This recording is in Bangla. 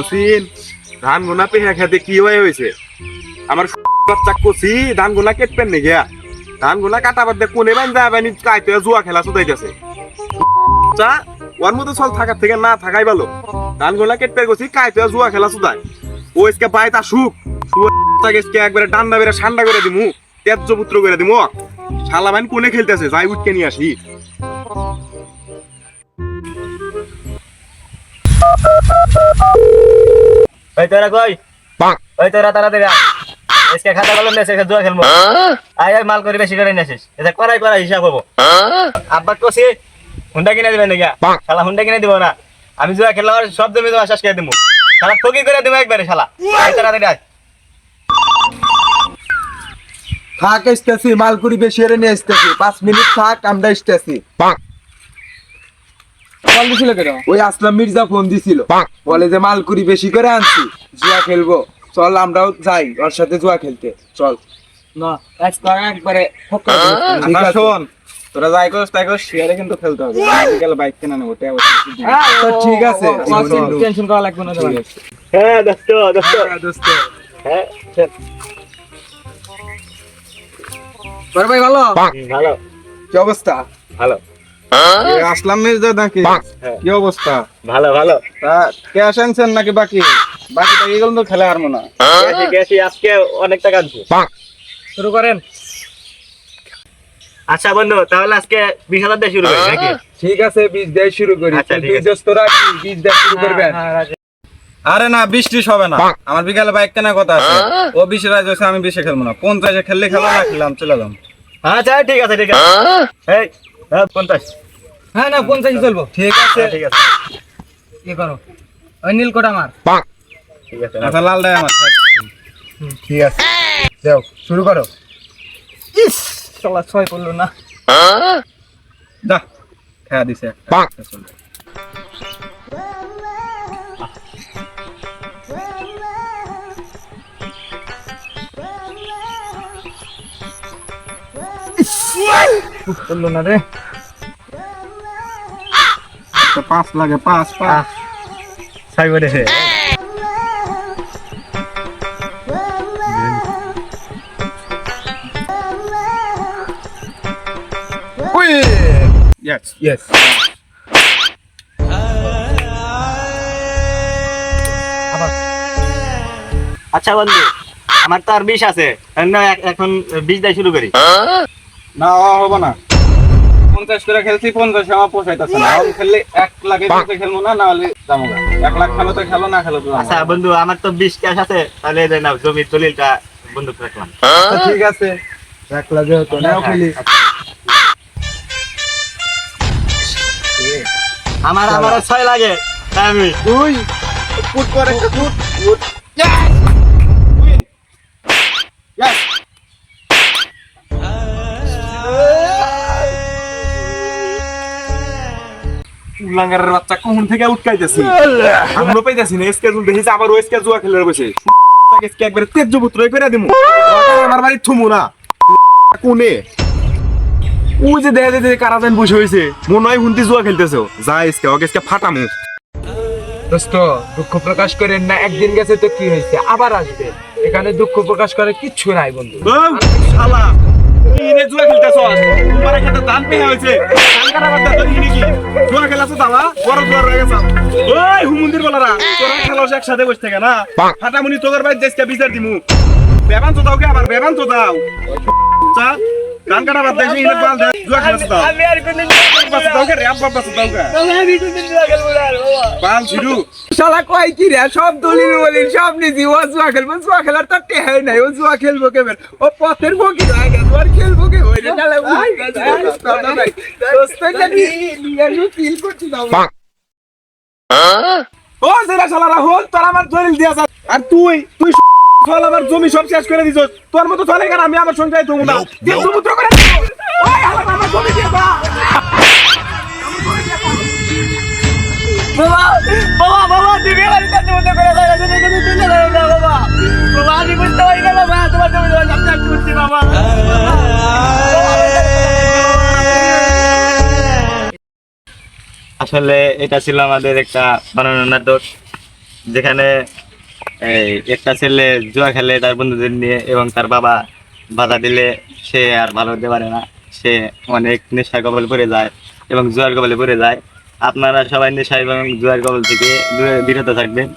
নসিন ধান গোনা পেহা খেতে কি হয়ে হয়েছে? আমার বাচ্চা কষি ধান গোনা কেটবেন নি গিয়া? ধান গোনা কাটা বাদ দিয়ে কোনে বান যায় বানি কাইতে জুয়া খেলা শুধাইতেছে চা ওর মতো চল থাকার থেকে না থাকাই ভালো। ধান গোনা কেটবে গেছি কাইতে জুয়া খেলা শুধাই ও এসকে বাইতা সুখ। তাকে একবারে ডান্ডা বেড়ে ঠান্ডা করে দিমু তেজ পুত্র করে দিমু শালা বাইন কোনে খেলতেছে, যাই উঠকে নিয়ে আসি। ওই তোরা কই? ওই তোরা। আজকে খাতা কলম নিয়ে জুয়া খেলব। আয় আয় মাল করে বেশি করে নিয়ে আসিস। এটা করাই করা হিসাব হব। আব্বা কষি হুন্ডা কিনে দিবেন নাকি? শালা হুন্ডা কিনে দিব না। আমি জুয়া খেললাম সব জমি তোমার শেষ করে দিব শালা ঠকি করে দিব একবারে শালা। আয় তাড়াতাড়ি আয়। থাক আসতেছি মালকুড়ি বেশি এর নিয়ে আসতেছি। পাঁচ মিনিট থাক আমরা আসতেছি। কল দিছিল কেন? ওই আসলাম মির্জা ফোন দিছিল। বলে যে মালকুড়ি বেশি করে আনছি জুয়া খেলব। চল আমরাও যাই ওর সাথে জুয়া খেলতে। চল। না একবারে ঠিক আছে। শোন তোরা যাই করিস তাই করিস শেয়ারে কিন্তু খেলতে হবে। বিকেলে বাইক কেনা নেব ঠিক আছে। টেনশন করা লাগবে না হ্যাঁ দোস্ত দোস্ত। হ্যাঁ, দোস্ত। হ্যাঁ ভাই ভালো? ভালো। কি অবস্থা? ভালো। আসলাম মির্জা নাকি? কি অবস্থা? ভালো ভালো। তা ক্যাশ আনছেন নাকি বাকি? বাকি টাকা এগুলো তো খেলা হারবো না। গেছি গেছি আজকে অনেক টাকা আনছি। শুরু করেন। আচ্ছা বন্ধু তাহলে আজকে বিশ হাজার দিয়ে শুরু করি নাকি? ঠিক আছে বীজ দেয় শুরু করি। আচ্ছা, বীজ দেয় শুরু করবেন। আরে না বৃষ্টি হবে না। আমার বিকালে বাইক কেনার কথা আছে। ও বিশে রাজ আমি বিশে খেলব না। পঞ্চাশে খেললে খেলো না খেললাম চলে এলাম আচ্ছা ঠিক আছে ঠিক আছে। এই হ্যাঁ, পঞ্চাশ। হ্যাঁ না পঞ্চাশ চলবো। ঠিক আছে হ্যাঁ, ঠিক আছে। কি করো। ওই নীল কোট আমার। ঠিক আছে আচ্ছা লাল ডাই আমার ঠিক আছে। যাও শুরু করো। চলা ছয় করল না। যা খেয়া দিছে। করল না রে। তো পাঁচ লাগে পাঁচ পাঁচ। ছয় Yes. ইয়েস আচ্ছা বন্ধু আমার তো আর বিশ আছে। না, এখন বিশ দিয়ে শুরু করি। না ও হব না। পঞ্চাশ করে খেলছি পঞ্চাশ আমার পোষাইতেছে না। এখন খেললে এক লাখে খেলব না যাব। এক লাখ খেলো তো খেলো না খেলো তো আচ্ছা বন্ধু আমার তো বিশ ক্যাশ আছে তাহলে এই নাও জমির দলিলটা বন্ধু রাখলাম। ঠিক আছে। একলা যেহেতু নাও খেলি। আমার আমার ছয় লাগে তাই আমি। তুই পুট করে পুট পুট উল্লাঙ্গারের বাচ্চা কখন থেকে উঠকাইতেছি আমরা পাইতেছি না স্কেজুল দেখেছি আবার ওই স্কেজুয়া খেলে বসে। আজকে একবারে তেজ পুত্র করে দিমু? আমার বাড়ি থুমু না। কোনে? ওই যে দেখা যায় যে কারাজান বসে হয়েছে মনে হয় হুন্তি জুয়া খেলতেছো। যা এসকে ওকে এসকে ফাটামু। দোস্ত দুঃখ প্রকাশ করেন না একদিন গেছে তো কি হয়েছে আবার আসবে। এখানে দুঃখ প্রকাশ করে কিচ্ছু নাই বন্ধু। ও, শালা। ইনে জুয়া খেলতেছো। তোমার একটা দান পেয়ে হয়েছে। ইনে কি জুয়া খেলাছো দাওয়া বড় জুয়া রয়ে গেছে। ওই হুমুন্দির বলারা তোরা খেলাস একসাথে বসে থাকে না? ফাটামুনি তোদের ভাই দেশকে বিচার দিমু। বেবান তো দাও কে আবার বেবান তো দাও। চা। দান কাটা বাদ দে ইনে বাল জুয়া খেলাছো দাও। আমি আর কোনদিন বাস দাও কে র্যাপ বাস দাও আমি কোনদিন জুয়া খেলব না রে বাবা। বাল ছিড়ু শালা কয় কি রে সব দলিল বলিল সব নিজি ও জুয়া খেলব জুয়া খেলার তো টেহাই নাই ও জুয়া খেলব কেমন? ও পথের ভোগী গেছে আর খেলব কে ওই রে নালে উই কথা নাই দোস্ত জানি নিয়ে ফিল করছি না ও সেরা শালা রাহুল তোর আমার দলিল দিয়া যা। আর তুই তুই ফল আমার জমি সব শেষ করে দিছস তোর মতো চলে কেন আমি আমার সংসারে তুমি না। দিয়ে সমুদ্র করে ওই হালা আমার জমি দিয়ে যা বাবা বাবা বাবা তুমি আমার কাছে মতো করে দাও তুমি কিন্তু তুলে না বাবা। বাবা আমি বুঝতে পারি না বাবা তোমার জমি তোমার সব করছি বাবা। আসলে এটা ছিল আমাদের একটা বানানোর নাটক যেখানে এই একটা ছেলে জুয়া খেলে তার বন্ধুদের নিয়ে এবং তার বাবা বাধা দিলে সে আর ভালো হতে পারে না। সে অনেক নেশা কবল পড়ে যায় এবং জুয়ার কবলে পড়ে যায়। আপনারা সবাই নেশা এবং জুয়ার কবল থেকে বিরত থাকবেন।